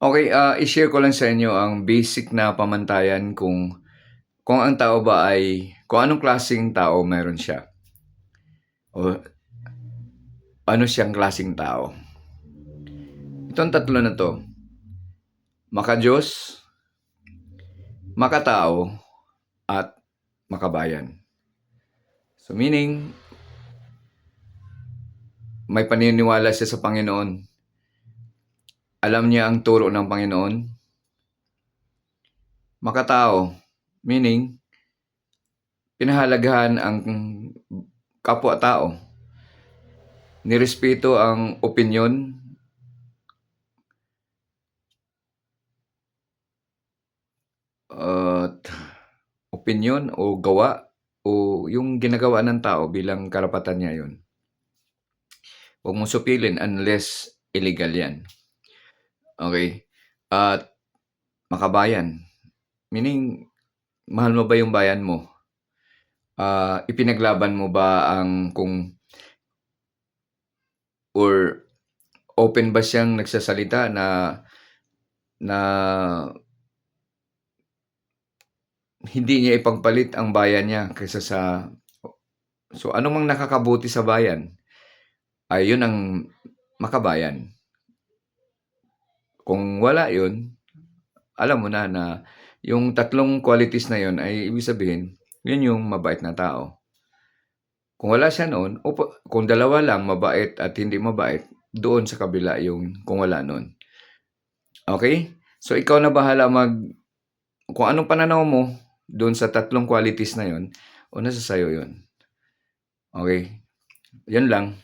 Okay, ah, i-share ko lang sa inyo ang basic na pamantayan kung kung ang tao ba ay kung anong klaseng tao meron siya. O ano siyang klaseng tao. Itong tatlo na to, maka-Diyos, makatao, at makabayan. So meaning, may paniniwala siya sa Panginoon. Alam niya ang turo ng Panginoon. Makatao, meaning, pinahalagahan ang kapwa-tao. Nirespeto ang opinyon at opinyon o gawa o yung ginagawa ng tao bilang karapatan niya yun. Huwag mong supilin unless illegal yan. Okay? At makabayan. Meaning, mahal mo ba yung bayan mo? Ah, ipinaglaban mo ba ang kung or open ba siyang nagsasalita na na hindi niya ipagpalit ang bayan niya kaysa sa so ano mang nakakabuti sa bayan ay yun ang makabayan. Kung wala yun, alam mo na na yung tatlong qualities na yun ay ibig sabihin, yun yung mabait na tao. Kung wala siya noon, o kung dalawa lang, mabait at hindi mabait, doon sa kabila yung kung wala noon. Okay? So ikaw na bahala mag kung anong pananaw mo doon sa tatlong qualities na yun, o nasa sayo yun. Okay? Yan lang.